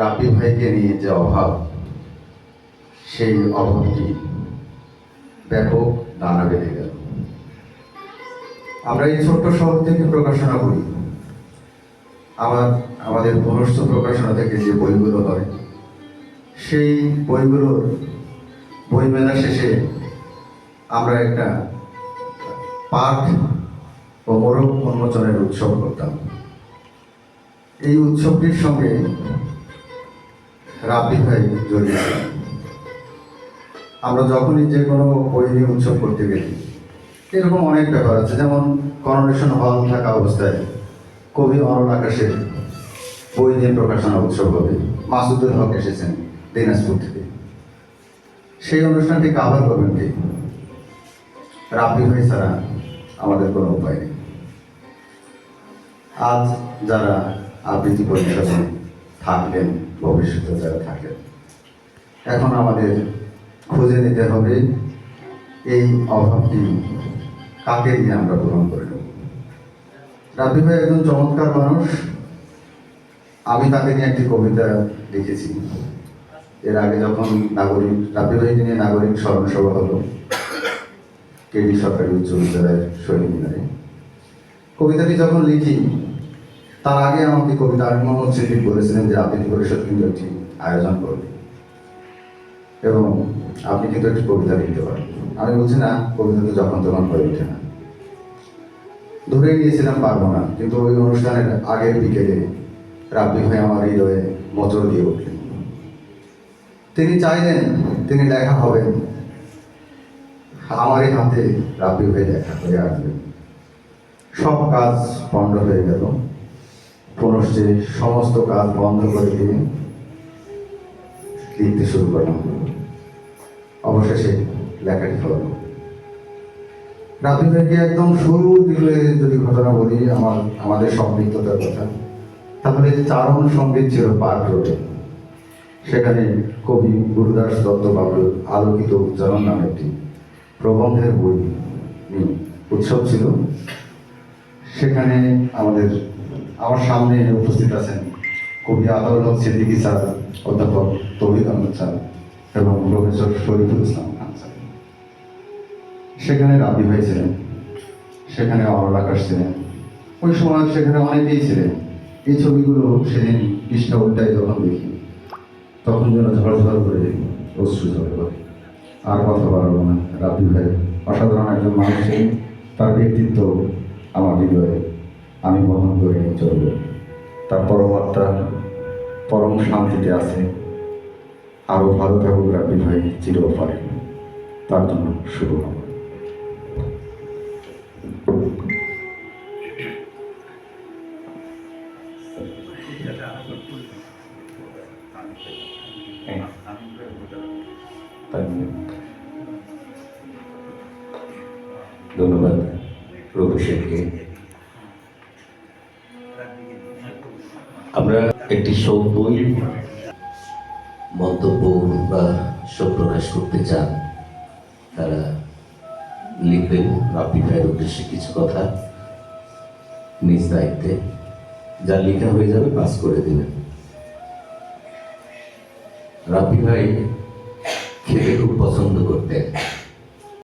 রাব্বি ভাইকে নিয়ে যে অভাব, সেই অভাবটি ব্যাপক দানা বেঁধে গেল। আমরা এই ছোট্ট শহর থেকে প্রকাশনা করি। আমার, আমাদের মনস্থ প্রকাশনা থেকে যে বইগুলো হয়, সেই বইগুলোর বইমেলা শেষে আমরা একটা পাঠ ও মোরক উন্মোচনের উৎসব করতাম। এই উৎসবটির সঙ্গে রাব্বি ভাই জড়িত আমরা যখনই যে কোনো বই উৎসব করতে গেছি এরকম অনেক ব্যাপার আছে। যেমন করোনেশন হল থাকা অবস্থায় কবি অরণ আকাশের বই নিয়ে প্রকাশনা উৎসব হবে। মাসুদুল হক এসেছেন দিনাজপুর থেকে। সেই অনুষ্ঠানটি কাভার করবেন কে? রাব্বি ভাই ছাড়া আমাদের কোনো উপায় নেই। আজ যারা আবৃত্তি পরিষদে থাকবেন ভবিষ্যতে যারা থাকেন। এখন আমাদের খুঁজে নিতে হবে, এই অভাবটি কাকে দিয়ে আমরা পূরণ করে নেব? ভাই একজন চমৎকার মানুষ। আমি তাকে নিয়ে একটি কবিতা লিখেছি। এর আগে যখন নাগরিক, রাব্বি ভাইকে নিয়ে নাগরিক স্মরণ সভা হলো কেডি সরকারি উচ্চ বিদ্যালয়ের শহীদ মিনারে কবিতাটি যখন লিখি তার আগে আমাকে কবিতা মোহাম্মদ সিদ্দিক বলেছিলেন যে আবৃত্তি পরিষদ কিন্তু একটি আয়োজন করবে এবং আপনি কিন্তু একটি কবিতা লিখতে পারেন। আমি বলছি, না, কবিতা তো যখন তখন হয়ে ওঠে না। ধরে নিয়েছিলাম পারব না কিন্তু ওই অনুষ্ঠানের আগের বিকেলে রাব্বি ভাই আমার হৃদয়ে মোচড় দিয়ে উঠলেন। তিনি চাইলেন, তিনি লেখা হবেন আমারই হাতে রাব্বি ভাই দেখা হয়ে আসবেন সব কাজ বন্ধ হয়ে গেল। পুনশ্চে সমস্ত কাজ বন্ধ করে দিয়ে লিখতে শুরু করলাম। অবশেষে লেখাটি হলো। রাবি ভাইকে একদম শুরু দিকে যদি ঘটনা বলি, আমার, আমাদের সম্পৃক্ততার কথা। তাহলে চারণ সংগীত ছিল পার্ক রোডে। সেখানে কবি গুরুদাস দত্ত বাবুর আলোকিত উচ্চারণ নামে একটি প্রবন্ধের বই উৎসব ছিল। সেখানে আমাদের, আমার সামনে উপস্থিত আছেন কবি আদাউল সিদ্দিকী স্যার, অধ্যাপক তৌহিদ আহমদ স্যার এবং প্রফেসর শরীফুল ইসলাম খান স্যার। সেখানে রাবি হয়েছিলেন সেখানে অমর আকাশ ছিলেন, ওই সময় সেখানে অনেকেই ছিলেন। এই ছবিগুলো সেদিন পৃষ্ঠা উল্টায় যখন দেখি, তখন যেন ঝড়ঝড় করে অশ্রু ঝরে আর কথা বাড়াবো না, রাবি ভাই অসাধারণ একজন মানুষ তার ব্যক্তিত্ব আমার হৃদয়ে আমি বহন করে নিয়ে চলব। তার পরমাত্মা পরম শান্তিতে আছে। আরও ভালো থাকুক রাবি ভাই চিরপারে। তার জন্য শুভ কামনা। ধন্যবাদ। শেখকে আমরা একটি শোক মন্তব্য বা শোক প্রকাশ করতে চান, তারা লিখবেন রাব্বি ভাইয়ের উদ্দেশ্যে কিছু কথা নিজ দায়িত্বে। যা লেখা হয়ে যাবে পাস করে দেবেন। রাব্বি ভাই খেতে খুব পছন্দ করতেন।